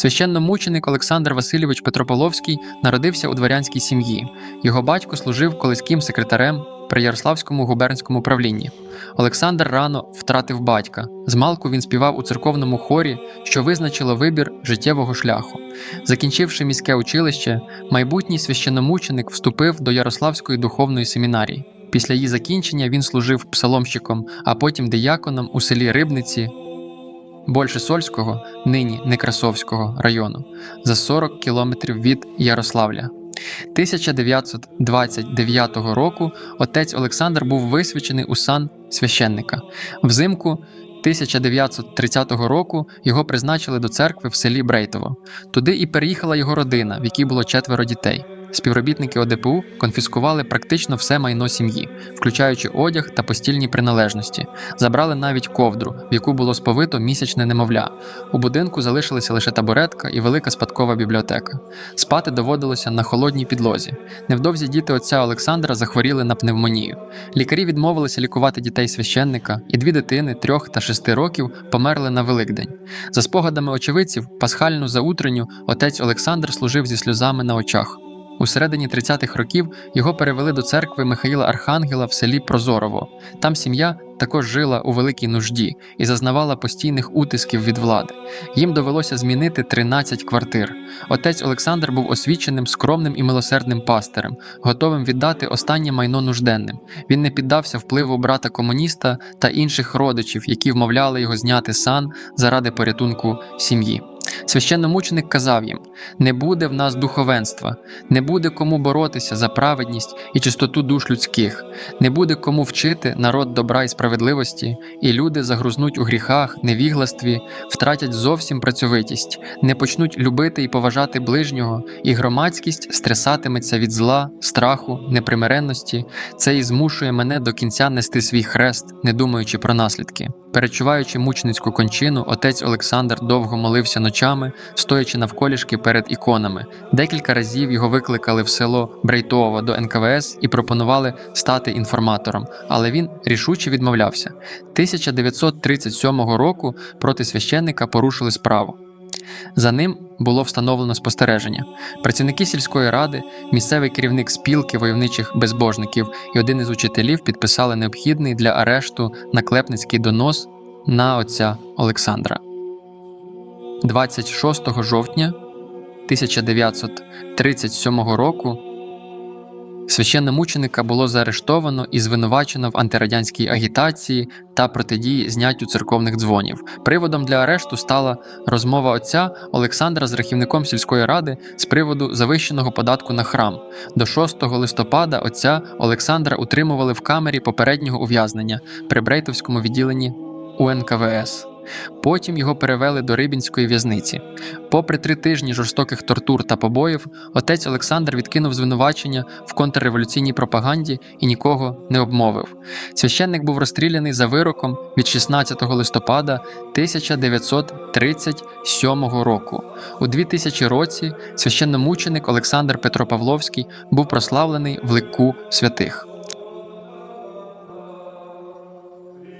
Священномученик Олександр Васильович Петрополовський народився у дворянській сім'ї. Його батько служив колиським секретарем при Ярославському губернському правлінні. Олександр рано втратив батька. Змалку він співав у церковному хорі, що визначило вибір життєвого шляху. Закінчивши міське училище, майбутній священномученик вступив до Ярославської духовної семінарії. Після її закінчення він служив псаломщиком, а потім дияконом у селі Рибниці Большесольського, нині Некрасовського району, за 40 кілометрів від Ярославля. 1929 року отець Олександр був висвячений у сан священника. Взимку 1930 року його призначили до церкви в селі Брейтово. Туди і переїхала його родина, в якій було четверо дітей. Співробітники ОДПУ конфіскували практично все майно сім'ї, включаючи одяг та постільні приналежності. Забрали навіть ковдру, в яку було сповито місячне немовля. У будинку залишилися лише табуретка і велика спадкова бібліотека. Спати доводилося на холодній підлозі. Невдовзі діти отця Олександра захворіли на пневмонію. Лікарі відмовилися лікувати дітей священника, і дві дитини трьох та шести років померли на Великдень. За спогадами очевидців, пасхальну заутренню отець Олександр служив зі сльозами на очах. У середині 30-х років його перевели до церкви Михаїла Архангела в селі Прозорово. Там сім'я також жила у великій нужді і зазнавала постійних утисків від влади. Їм довелося змінити 13 квартир. Отець Олександр був освіченим, скромним і милосердним пастирем, готовим віддати останнє майно нужденним. Він не піддався впливу брата комуніста та інших родичів, які вмовляли його зняти сан заради порятунку сім'ї. Священномученик казав їм: не буде в нас духовенства, не буде кому боротися за праведність і чистоту душ людських, не буде кому вчити народ добра і справедливості, і люди загрузнуть у гріхах, невігластві, втратять зовсім працьовитість, не почнуть любити і поважати ближнього, і громадськість стрясатиметься від зла, страху, непримиренності. Це і змушує мене до кінця нести свій хрест, не думаючи про наслідки. Перечуваючи мученицьку кончину, отець Олександр довго молився ночами, стоячи навколішки перед іконами. Декілька разів його викликали в село Брейтово до НКВС і пропонували стати інформатором, але він рішуче відмовлявся. 1937 року проти священника порушили справу. За ним було встановлено спостереження. Працівники сільської ради, місцевий керівник спілки войовничих безбожників і один із учителів підписали необхідний для арешту наклепницький донос на отця Олександра. 26 жовтня 1937 року священномученика було заарештовано і звинувачено в антирадянській агітації та протидії зняттю церковних дзвонів. Приводом для арешту стала розмова отця Олександра з рахівником сільської ради з приводу завищеного податку на храм. До 6 листопада отця Олександра утримували в камері попереднього ув'язнення при Брейтовському відділенні УНКВС. Потім його перевели до Рибінської в'язниці. Попри три тижні жорстоких тортур та побоїв, отець Олександр відкинув звинувачення в контрреволюційній пропаганді і нікого не обмовив. Священник був розстріляний за вироком від 16 листопада 1937 року. У 2000 році священномученик Олександр Петропавловський був прославлений в лику святих.